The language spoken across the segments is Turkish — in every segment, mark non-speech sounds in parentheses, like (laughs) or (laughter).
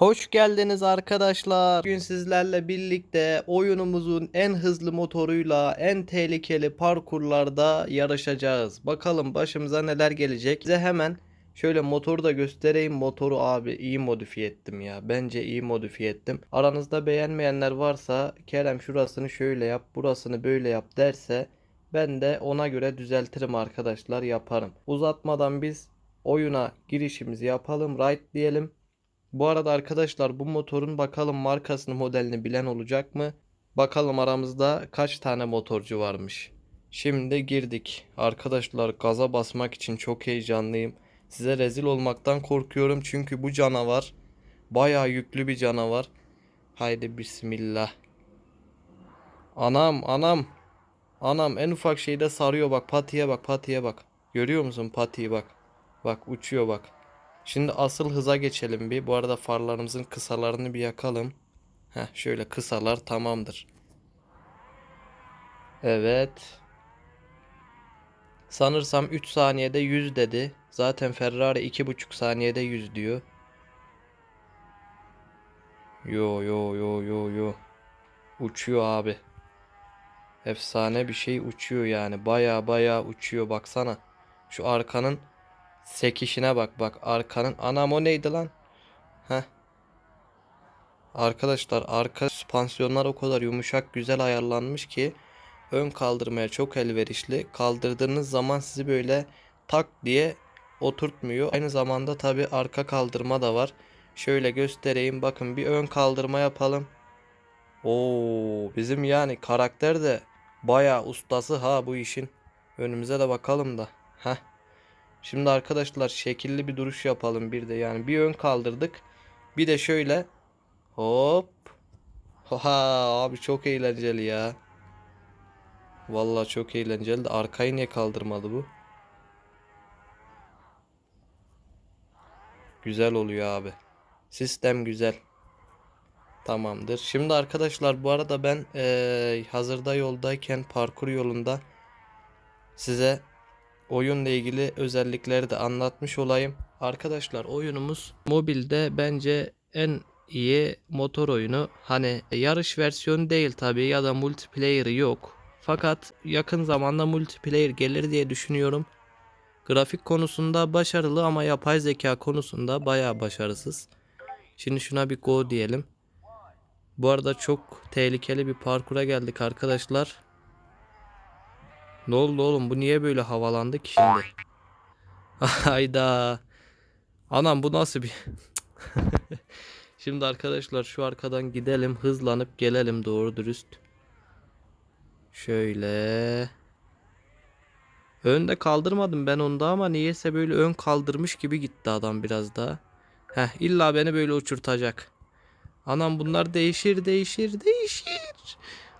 Hoş geldiniz arkadaşlar. Bugün sizlerle birlikte oyunumuzun en hızlı motoruyla en tehlikeli parkurlarda yarışacağız. Bakalım başımıza neler gelecek. Size hemen şöyle motoru da göstereyim. Motoru abi iyi modifiye ettim ya. Bence iyi modifiye ettim. Aranızda beğenmeyenler varsa Kerem şurasını şöyle yap, burasını böyle yap derse ben de ona göre düzeltirim arkadaşlar yaparım. Uzatmadan biz oyuna girişimizi yapalım. Right diyelim. Bu arada arkadaşlar bu motorun bakalım markasını modelini bilen olacak mı? Bakalım aramızda kaç tane motorcu varmış. Şimdi girdik. Arkadaşlar gaza basmak için çok heyecanlıyım. Size rezil olmaktan korkuyorum çünkü bu canavar bayağı yüklü bir canavar. Haydi bismillah. Anam anam. Anam en ufak şeyde sarıyor bak patiye bak patiye bak. Görüyor musun patiyi bak. Bak uçuyor bak. Şimdi asıl hıza geçelim bir. Bu arada farlarımızın kısalarını bir yakalım. Heh şöyle kısalar tamamdır. Evet. Sanırsam 3 saniyede 100 dedi. Zaten Ferrari 2,5 saniyede 100 diyor. Yo yo yo yo yo. Uçuyor abi. Efsane bir şey uçuyor yani. Baya baya uçuyor baksana. Şu arkanın sekişine bak bak arkanın. Anam o neydi lan? Heh. Arkadaşlar arka süspansiyonlar o kadar yumuşak güzel ayarlanmış ki ön kaldırmaya çok elverişli. Kaldırdığınız zaman sizi böyle tak diye oturtmuyor. Aynı zamanda tabi arka kaldırma da var. Şöyle göstereyim bakın bir ön kaldırma yapalım. Oo bizim yani karakter de baya ustası ha bu işin. Önümüze de bakalım da. Heh. Şimdi arkadaşlar şekilli bir duruş yapalım bir de yani bir ön kaldırdık. Bir de şöyle hop. Oha abi çok eğlenceli ya. Vallahi çok eğlenceli arkayı niye kaldırmadı bu? Güzel oluyor abi. Sistem güzel. Tamamdır. Şimdi arkadaşlar bu arada ben eee, hazırda yoldayken parkur yolunda size oyunla ilgili özellikleri de anlatmış olayım. Arkadaşlar oyunumuz mobilde bence en iyi motor oyunu. Hani yarış versiyonu değil tabii ya da multiplayer yok. Fakat yakın zamanda multiplayer gelir diye düşünüyorum. Grafik konusunda başarılı ama yapay zeka konusunda bayağı başarısız. Şimdi şuna bir go diyelim. Bu arada çok tehlikeli bir parkura geldik arkadaşlar. Ne oldu oğlum bu niye böyle havalandı ki şimdi? (laughs) Hayda. Anam bu nasıl bir... (laughs) şimdi arkadaşlar şu arkadan gidelim hızlanıp gelelim doğru dürüst. Şöyle. Önde kaldırmadım ben onda ama niyeyse böyle ön kaldırmış gibi gitti adam biraz daha. Heh illa beni böyle uçurtacak. Anam bunlar değişir değişir değişir.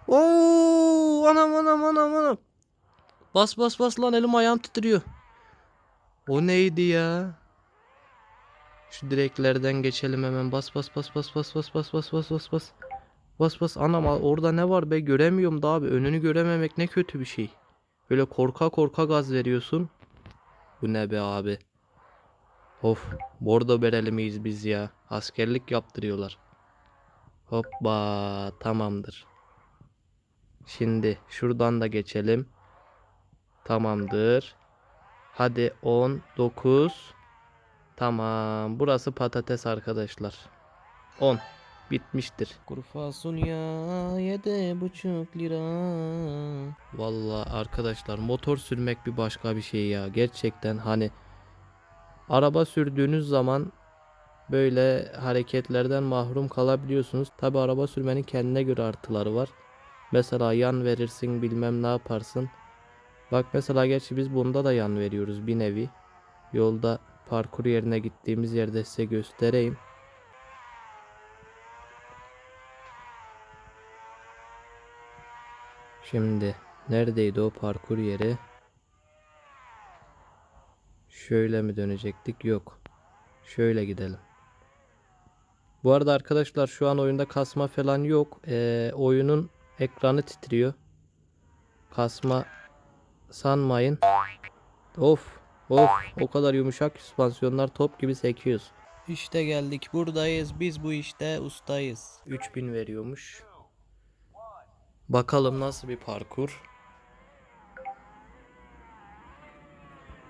Oo anam anam anam anam. Bas bas bas lan elim ayağım titriyor. O neydi ya? Şu direklerden geçelim hemen. Bas bas bas bas bas bas bas bas bas bas bas. Bas bas anam orada ne var be göremiyorum da abi. Önünü görememek ne kötü bir şey. Böyle korka korka gaz veriyorsun. Bu ne be abi? Of bordo bereli miyiz biz ya? Askerlik yaptırıyorlar. Hoppa tamamdır. Şimdi şuradan da geçelim. Tamamdır. Hadi 10, 9. Tamam. Burası patates arkadaşlar. 10. Bitmiştir. Kuru fasulye yedi buçuk lira. Vallahi arkadaşlar motor sürmek bir başka bir şey ya. Gerçekten hani araba sürdüğünüz zaman böyle hareketlerden mahrum kalabiliyorsunuz. Tabi araba sürmenin kendine göre artıları var. Mesela yan verirsin bilmem ne yaparsın. Bak mesela gerçi biz bunda da yan veriyoruz bir nevi. Yolda parkur yerine gittiğimiz yerde size göstereyim. Şimdi neredeydi o parkur yeri? Şöyle mi dönecektik? Yok. Şöyle gidelim. Bu arada arkadaşlar şu an oyunda kasma falan yok. Ee, oyunun ekranı titriyor. Kasma sanmayın. Of of o kadar yumuşak süspansiyonlar top gibi sekiyoruz. İşte geldik buradayız biz bu işte ustayız. 3000 veriyormuş. Bakalım nasıl bir parkur.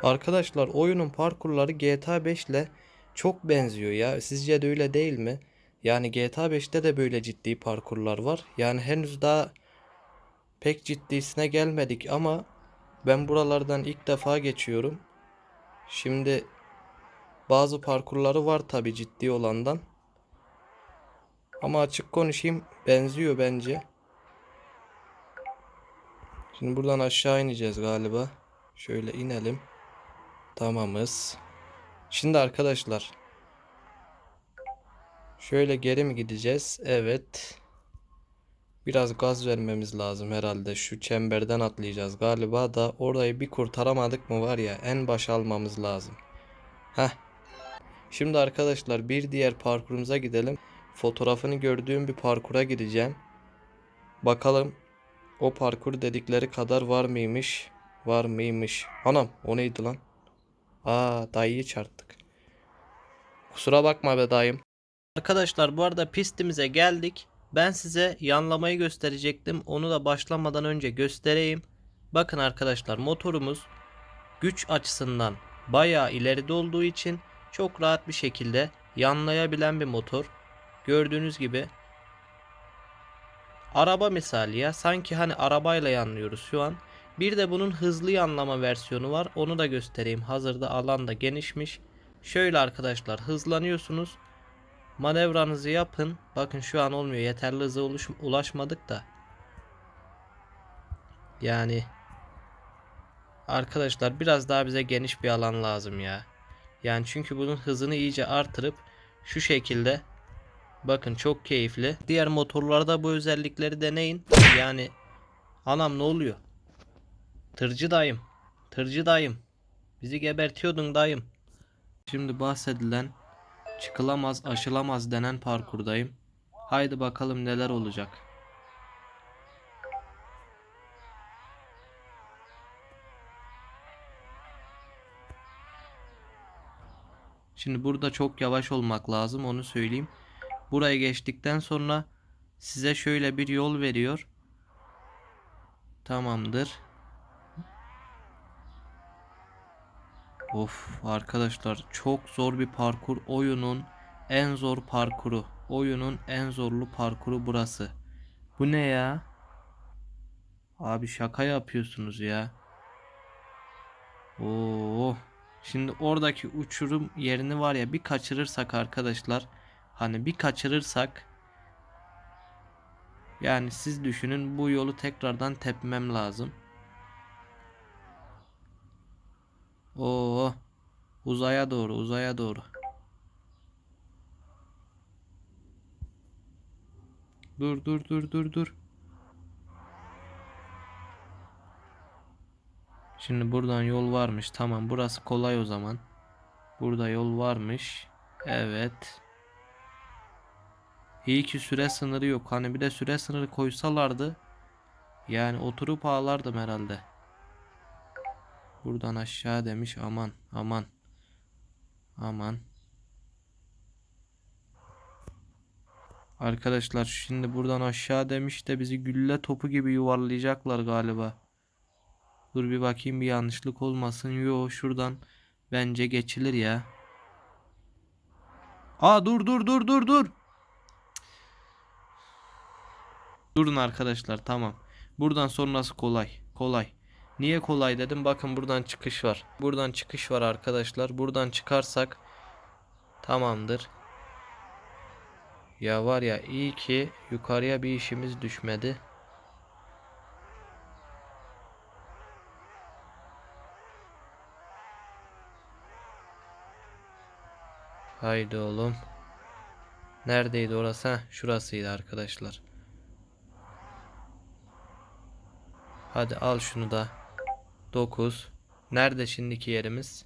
Arkadaşlar oyunun parkurları GTA 5 ile çok benziyor ya. Sizce de öyle değil mi? Yani GTA 5'te de böyle ciddi parkurlar var. Yani henüz daha pek ciddisine gelmedik ama ben buralardan ilk defa geçiyorum. Şimdi bazı parkurları var tabi ciddi olandan. Ama açık konuşayım benziyor bence. Şimdi buradan aşağı ineceğiz galiba. Şöyle inelim. Tamamız. Şimdi arkadaşlar. Şöyle geri mi gideceğiz? Evet. Biraz gaz vermemiz lazım herhalde. Şu çemberden atlayacağız galiba da orayı bir kurtaramadık mı var ya en başa almamız lazım. Heh. Şimdi arkadaşlar bir diğer parkurumuza gidelim. Fotoğrafını gördüğüm bir parkura gideceğim. Bakalım o parkur dedikleri kadar var mıymış? Var mıymış? Anam o neydi lan? Aa dayıyı çarptık. Kusura bakma be dayım. Arkadaşlar bu arada pistimize geldik. Ben size yanlamayı gösterecektim. Onu da başlamadan önce göstereyim. Bakın arkadaşlar motorumuz güç açısından bayağı ileride olduğu için çok rahat bir şekilde yanlayabilen bir motor. Gördüğünüz gibi araba misali ya sanki hani arabayla yanlıyoruz şu an. Bir de bunun hızlı yanlama versiyonu var. Onu da göstereyim. Hazırda alan da genişmiş. Şöyle arkadaşlar hızlanıyorsunuz. Manevranızı yapın. Bakın şu an olmuyor. Yeterli hıza ulaşmadık da. Yani arkadaşlar biraz daha bize geniş bir alan lazım ya. Yani çünkü bunun hızını iyice artırıp şu şekilde bakın çok keyifli. Diğer motorlarda bu özellikleri deneyin. Yani anam ne oluyor? Tırcı dayım. Tırcı dayım. Bizi gebertiyordun dayım. Şimdi bahsedilen çıkılamaz aşılamaz denen parkurdayım. Haydi bakalım neler olacak. Şimdi burada çok yavaş olmak lazım onu söyleyeyim. Buraya geçtikten sonra size şöyle bir yol veriyor. Tamamdır. Of arkadaşlar çok zor bir parkur. Oyunun en zor parkuru. Oyunun en zorlu parkuru burası. Bu ne ya? Abi şaka yapıyorsunuz ya. Oo. Şimdi oradaki uçurum yerini var ya bir kaçırırsak arkadaşlar. Hani bir kaçırırsak yani siz düşünün bu yolu tekrardan tepmem lazım. Oo. Uzaya doğru, uzaya doğru. Dur dur dur dur dur. Şimdi buradan yol varmış. Tamam burası kolay o zaman. Burada yol varmış. Evet. İyi ki süre sınırı yok. Hani bir de süre sınırı koysalardı. Yani oturup ağlardım herhalde. Buradan aşağı demiş. Aman aman. Aman. Arkadaşlar şimdi buradan aşağı demiş de bizi gülle topu gibi yuvarlayacaklar galiba. Dur bir bakayım bir yanlışlık olmasın. Yo şuradan bence geçilir ya. Aa dur dur dur dur dur. Durun arkadaşlar tamam. Buradan sonrası kolay. Kolay. Niye kolay dedim? Bakın buradan çıkış var. Buradan çıkış var arkadaşlar. Buradan çıkarsak tamamdır. Ya var ya iyi ki yukarıya bir işimiz düşmedi. Haydi oğlum. Neredeydi orası? Heh, şurasıydı arkadaşlar. Hadi al şunu da. 9. Nerede şimdiki yerimiz?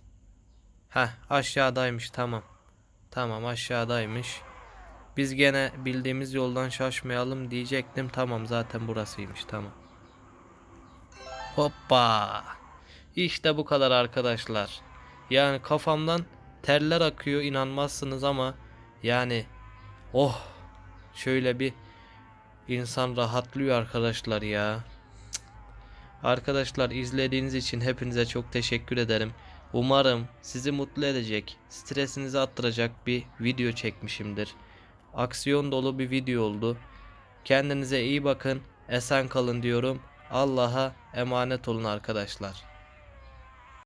Heh aşağıdaymış tamam. Tamam aşağıdaymış. Biz gene bildiğimiz yoldan şaşmayalım diyecektim. Tamam zaten burasıymış tamam. Hoppa. İşte bu kadar arkadaşlar. Yani kafamdan terler akıyor inanmazsınız ama yani oh şöyle bir insan rahatlıyor arkadaşlar ya. Arkadaşlar izlediğiniz için hepinize çok teşekkür ederim. Umarım sizi mutlu edecek, stresinizi attıracak bir video çekmişimdir. Aksiyon dolu bir video oldu. Kendinize iyi bakın, esen kalın diyorum. Allah'a emanet olun arkadaşlar.